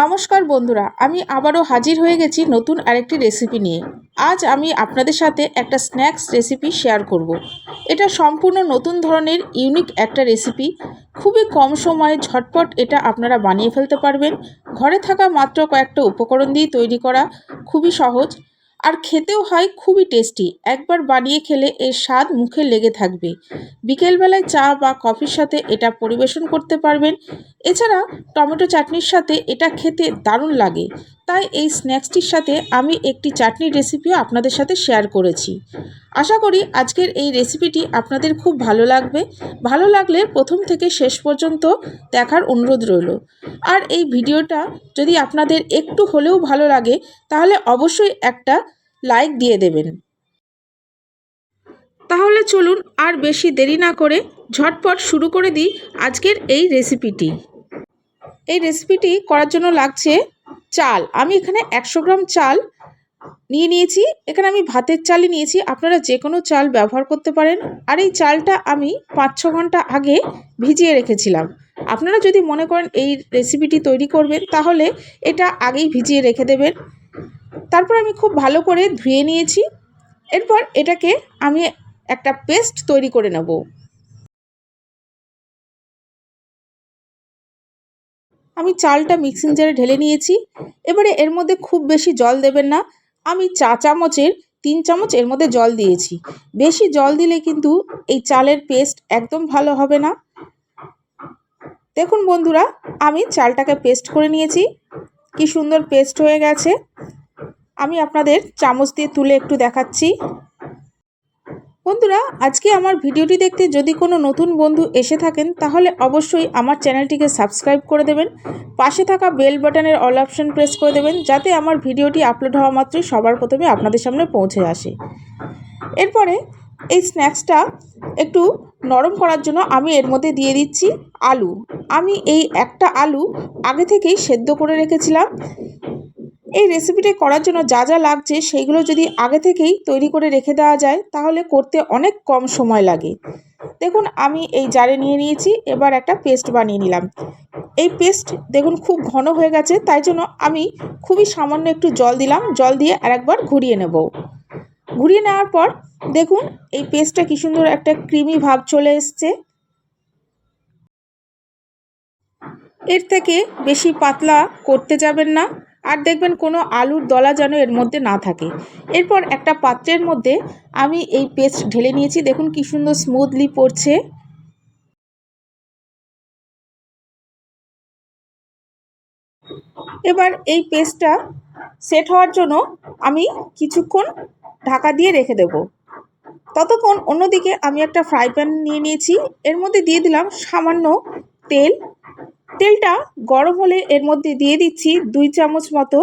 নমস্কার বন্ধুরা, আমি আবারও হাজির হয়ে গেছি নতুন আরেকটি রেসিপি নিয়ে। আজ আমি আপনাদের সাথে একটা স্ন্যাক্স রেসিপি শেয়ার করব। এটা সম্পূর্ণ নতুন ধরনের ইউনিক একটা রেসিপি খুবই কম সময়ে ঝটপট এটা আপনারা বানিয়ে ফেলতে পারবেন। ঘরে থাকা মাত্র কয়েকটা উপকরণ দিয়ে তৈরি করা খুবই সহজ। আর খেতেও হয় খুবই টেস্টি একবার বানিয়ে খেলে এর স্বাদ মুখে লেগে থাকবে। বিকেলবেলায় চা বা কফির সাথে এটা পরিবেশন করতে পারবেন। এছাড়া টমেটো চাটনির সাথে এটা খেতে দারুণ লাগে। তাই এই স্ন্যাক্সটির সাথে আমি একটি চাটনির রেসিপিও আপনাদের সাথে শেয়ার করেছি। আশা করি আজকের এই রেসিপিটি আপনাদের খুব ভালো লাগবে। ভালো লাগলে প্রথম থেকে শেষ পর্যন্ত দেখার অনুরোধ রইল। আর এই ভিডিওটা যদি আপনাদের একটু হলেও ভালো লাগে, তাহলে অবশ্যই একটা লাইক দিয়ে দেবেন। তাহলে চলুন আর বেশি দেরি না করে ঝটপট শুরু করে দিই আজকের এই রেসিপিটি। এই রেসিপিটি করার জন্য লাগছে চাল। আমি এখানে একশো গ্রাম চাল নিয়ে নিয়েছি। এখানে আমি ভাতের চালই নিয়েছি। আপনারা যে কোনো চাল ব্যবহার করতে পারেন। আর এই চালটা আমি পাঁচ ছ ঘণ্টা আগে ভিজিয়ে রেখেছিলাম। আপনারা যদি মনে করেন এই রেসিপিটি তৈরি করবেন, তাহলে এটা আগেই ভিজিয়ে রেখে দেবেন। তারপর আমি খুব ভালো করে ধুয়ে নিয়েছি। এরপর এটাকে আমি একটা পেস্ট তৈরি করে নেব। আমি চালটা মিক্সিং জারে ঢেলে নিয়েছি। এবারে এর মধ্যে খুব বেশি জল দেবেন না। আমি চা চামচের, তিন চামচ এর মধ্যে জল দিয়েছি। বেশি জল দিলে কিন্তু এই চালের পেস্ট একদম ভালো হবে না। দেখুন বন্ধুরা, আমি চালটাকে পেস্ট করে নিয়েছি। কি সুন্দর পেস্ট হয়ে গেছে। আমি আপনাদের চামচ দিয়ে তুলে একটু দেখাচ্ছি। বন্ধুরা, আজকে আমার ভিডিওটি দেখতে যদি কোনো নতুন বন্ধু এসে থাকেন, তাহলে অবশ্যই আমার চ্যানেলটিকে সাবস্ক্রাইব করে দেবেন, পাশে থাকা বেল বাটনের অল অপশন প্রেস করে দেবেন, যাতে আমার ভিডিওটি আপলোড হওয়া মাত্রই সবার প্রথমে আপনাদের সামনে পৌঁছে আসে। এরপরে এই স্ন্যাক্সটা একটু নরম করার জন্য আমি এর মধ্যে দিয়ে দিচ্ছি আলু। আমি এই একটা আলু আগে থেকেই সেদ্ধ করে রেখেছিলাম। এই রেসিপিটা করার জন্য যা যা লাগছে সেইগুলো যদি আগে থেকেই তৈরি করে রেখে দেওয়া যায়, তাহলে করতে অনেক কম সময় লাগে। দেখুন, আমি এই জারে নিয়ে নিয়েছি, এবার একটা পেস্ট বানিয়ে নিলাম। এই পেস্ট দেখুন, খুব ঘন হয়ে গেছে, তাই জন্য আমি খুবই সামান্য একটু জল দিলাম। জল দিয়ে আরেকবার ঘুরিয়ে নেব। ঘুরিয়ে নেওয়ার পর দেখুন, এই পেস্টটা কী সুন্দর একটা ক্রিমি ভাব চলে এসছে। এর থেকে বেশি পাতলা করতে যাবেন না। আর দেখবেন কোনো আলুর দলা যেন এর মধ্যে না থাকে। এরপর একটা পাত্রের মধ্যে আমি এই পেস্ট ঢেলে নিয়েছি। দেখুন কি সুন্দর স্মুথলি পড়ছে। এবার এই পেস্টটা সেট হওয়ার জন্য আমি কিছুক্ষণ ঢাকা দিয়ে রেখে দেব। ততক্ষণ অন্যদিকে আমি একটা ফ্রাই প্যান নিয়ে নিয়েছি। এর মধ্যে দিয়ে দিলাম সামান্য তেল। তেলটা গরম হলে এর মধ্যে দিয়ে দিচ্ছি দুই চামচ মতো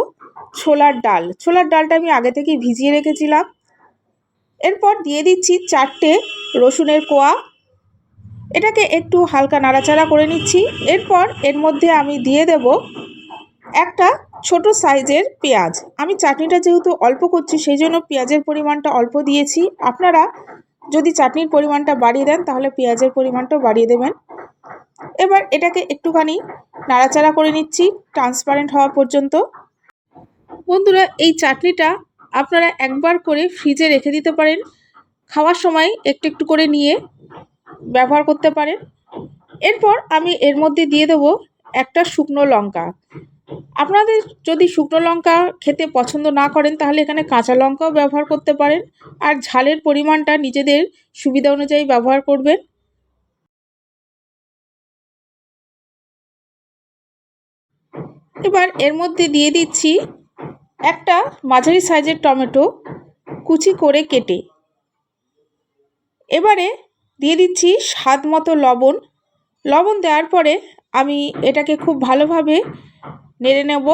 ছোলার ডাল। ছোলার ডালটা আমি আগে থেকেই ভিজিয়ে রেখেছিলাম। এরপর দিয়ে দিচ্ছি চারটে রসুনের কোয়া। এটাকে একটু হালকা নাড়াচাড়া করে নিচ্ছি। এরপর এর মধ্যে আমি দিয়ে দেব একটা ছোট সাইজের পেঁয়াজ। আমি চাটনিটা যেহেতু অল্প করছি, সেই জন্য পেঁয়াজের পরিমাণটা অল্প দিয়েছি। আপনারা যদি চাটনির পরিমাণটা বাড়িয়ে দেন, তাহলে পেঁয়াজের পরিমাণটাও বাড়িয়ে দেবেন। এবার এটাকে একটুখানি নাড়াচাড়া করে নিচ্ছি ট্রান্সপারেন্ট হওয়া পর্যন্ত। বন্ধুরা, এই চাটনিটা আপনারা একবার করে ফ্রিজে রেখে দিতে পারেন। খাওয়ার সময় একটু একটু করে নিয়ে ব্যবহার করতে পারেন। এরপর আমি এর মধ্যে দিয়ে দেবো একটা শুকনো লঙ্কা। আপনাদের যদি শুকনো লঙ্কা খেতে পছন্দ না করেন, তাহলে এখানে কাঁচা লঙ্কাও ব্যবহার করতে পারেন। আর ঝালের পরিমাণটা নিজেদের সুবিধা অনুযায়ী ব্যবহার করবেন। এবার এর মধ্যে দিয়ে দিচ্ছি একটা মাঝারি সাইজের টমেটো কুচি করে কেটে। এবারে দিয়ে দিচ্ছি স্বাদ মতো লবণ। লবণ দেওয়ার পরে আমি এটাকে খুব ভালোভাবে নেড়ে নেব।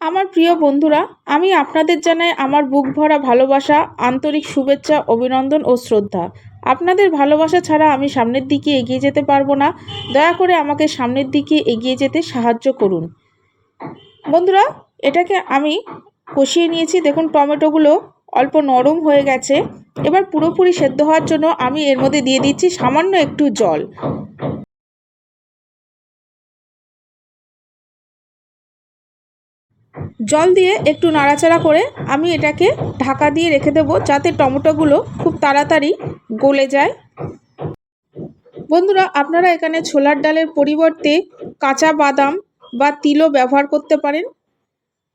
আমার প্রিয় বন্ধুরা, আমি আপনাদের জানাই আমার বুক ভরা ভালোবাসা, আন্তরিক শুভেচ্ছা, অভিনন্দন ও শ্রদ্ধা। আপনাদের ভালোবাসা ছাড়া আমি সামনের দিকে এগিয়ে যেতে পারব না। দয়া করে আমাকে সামনের দিকে এগিয়ে যেতে সাহায্য করুন। বন্ধুরা, এটাকে আমি কষিয়ে নিয়েছি। দেখুন, টমেটোগুলো অল্প নরম হয়ে গেছে। এবার পুরোপুরি সেদ্ধ হওয়ার জন্য আমি এর মধ্যে দিয়ে দিচ্ছি সামান্য একটু জল। জল দিয়ে একটু নাড়াচাড়া করে আমি এটাকে ঢাকা দিয়ে রেখে দেবো যাতে টমেটোগুলো খুব তাড়াতাড়ি গলে যায়। বন্ধুরা, আপনারা এখানে ছোলার ডালের পরিবর্তে কাঁচা বাদাম বা তিলও ব্যবহার করতে পারেন।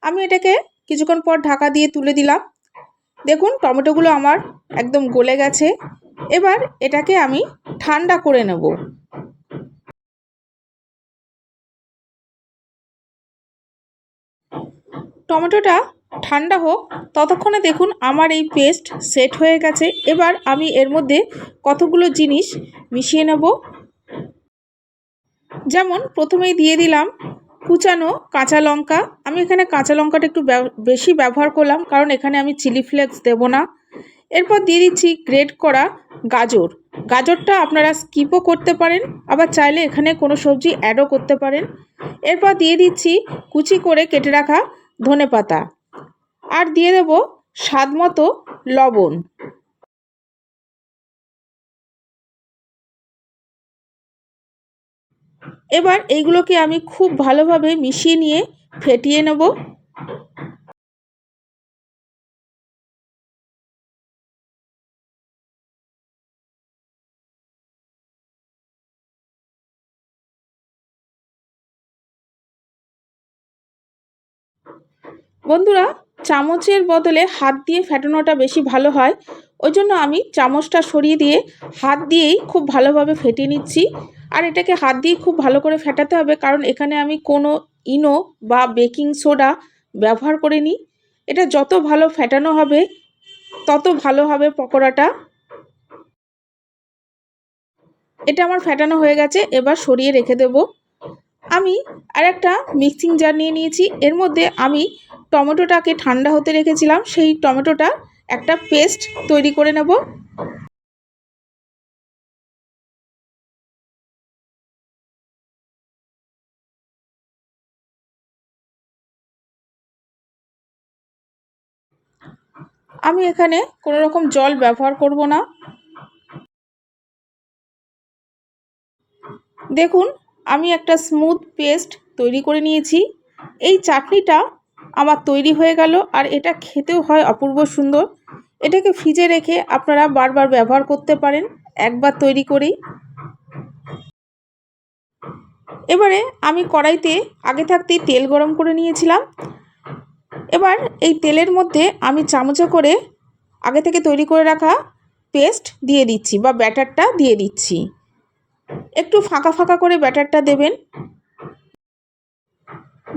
আমি এটাকে কিছুক্ষণ পর ঢাকা দিয়ে তুলে দিলাম। দেখুন, টমেটোগুলো আমার একদম গলে গেছে। এবার এটাকে আমি ঠান্ডা করে নেব। টমেটোটা ঠান্ডা হোক, ততক্ষণে দেখুন আমার এই পেস্ট সেট হয়ে গেছে। এবার আমি এর মধ্যে কতগুলো জিনিস মিশিয়ে নেব। যেমন প্রথমেই দিয়ে দিলাম কুচানো কাঁচা লঙ্কা। আমি এখানে কাঁচা লঙ্কাটা একটু বেশি ব্যবহার করলাম, কারণ এখানে আমি চিলি ফ্লেক্স দেবো না। এরপর দিয়ে দিচ্ছি গ্রেট করা গাজর। গাজরটা আপনারা স্কিপও করতে পারেন, আবার চাইলে এখানে কোনো সবজি অ্যাডও করতে পারেন। এরপর দিয়ে দিচ্ছি কুচি করে কেটে রাখা ধনে পাতা আর দিয়ে দেব স্বাদ মতো লবণ। এবার এইগুলোকে আমি খুব ভালোভাবে মিশিয়ে নিয়ে ফেটিয়ে নেব। বন্ধুরা চামচের বদলে হাত দিয়ে ফেটানোটা বেশি ভালো হয়। ওই জন্য আমি চামচটা সরিয়ে দিয়ে হাত দিয়েই খুব ভালোভাবে ফেটিয়ে নিচ্ছি। আর এটাকে হাত দিয়ে খুব ভালো করে ফেটাতে হবে কারণ এখানে আমি কোনো ইনো বা বেকিং সোডা ব্যবহার করিনি। এটা যত ভালো ফেটানো হবে, তত ভালো হবে পকোড়াটা। এটা আমার ফেটানো হয়ে গেছে, এবার সরিয়ে রেখে দেব। আমি আর একটা মিক্সিং জার নিয়ে নিয়েছি। এর মধ্যে আমি টমেটোটাকে ঠান্ডা হতে রেখেছিলাম, সেই টমেটোটা একটা পেস্ট তৈরি করে নেব। আমি এখানে কোনো রকম জল ব্যবহার করব না। দেখুন, আমি একটা স্মুথ পেস্ট তৈরি করে নিয়েছি। এই চাটনিটা আমার তৈরি হয়ে গেল আর এটা খেতেও হয় অপূর্ব সুন্দর। এটাকে ফ্রিজে রেখে আপনারা বারবার ব্যবহার করতে পারেন, একবার তৈরি করেই। এবারে আমি কড়াইতে আগে থাকতেই তেল গরম করে নিয়েছিলাম। এবার এই তেলের মধ্যে আমি চামচে করে আগে থেকে তৈরি করে রাখা পেস্ট দিয়ে দিচ্ছি বা ব্যাটারটা দিয়ে দিচ্ছি। একটু ফাঁকা ফাঁকা করে ব্যাটারটা দেবেন।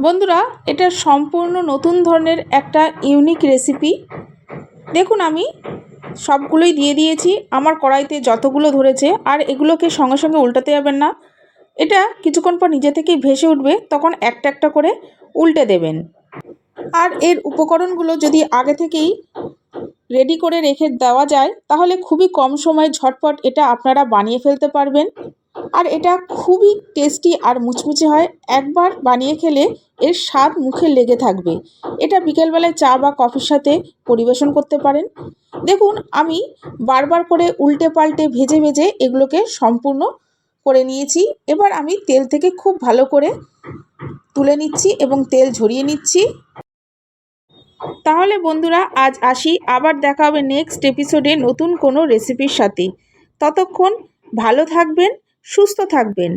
বন্ধুরা, এটা সম্পূর্ণ নতুন ধরনের একটা ইউনিক রেসিপি দেখুন আমি সবগুলোই দিয়ে দিয়েছি, আমার কড়াইতে যতগুলো ধরেছে, আর এগুলোকে সঙ্গে সঙ্গে উল্টাতে যাবেন না। এটা কিছুক্ষণ পর নিজে থেকেই ভেসে উঠবে, তখন একটা একটা করে উল্টে দেবেন। আর এর উপকরণগুলো যদি আগে থেকেই রেডি করে রেখে দেওয়া যায়, তাহলে খুবই কম সময়ে ঝটপট এটা আপনারা বানিয়ে ফেলতে পারবেন। আর এটা খুবই টেস্টি আর মুচমুচে হয়। একবার বানিয়ে খেলে এর স্বাদ মুখে লেগে থাকবে। এটা বিকেলবেলায় চা বা কফির সাথে পরিবেশন করতে পারেন। দেখুন, আমি বারবার করে উল্টে পাল্টে ভেজে ভেজে এগুলোকে সম্পূর্ণ করে নিয়েছি। এবার আমি তেল থেকে খুব ভালো করে তুলে নিচ্ছি এবং তেল ঝরিয়ে নিচ্ছি। তাহলে বন্ধুরা, আজ আসি। আবার দেখা হবে নেক্সট এপিসোডে নতুন কোনো রেসিপির সাথে। ততক্ষণ ভালো থাকবেন সুস্থ থাকবেন।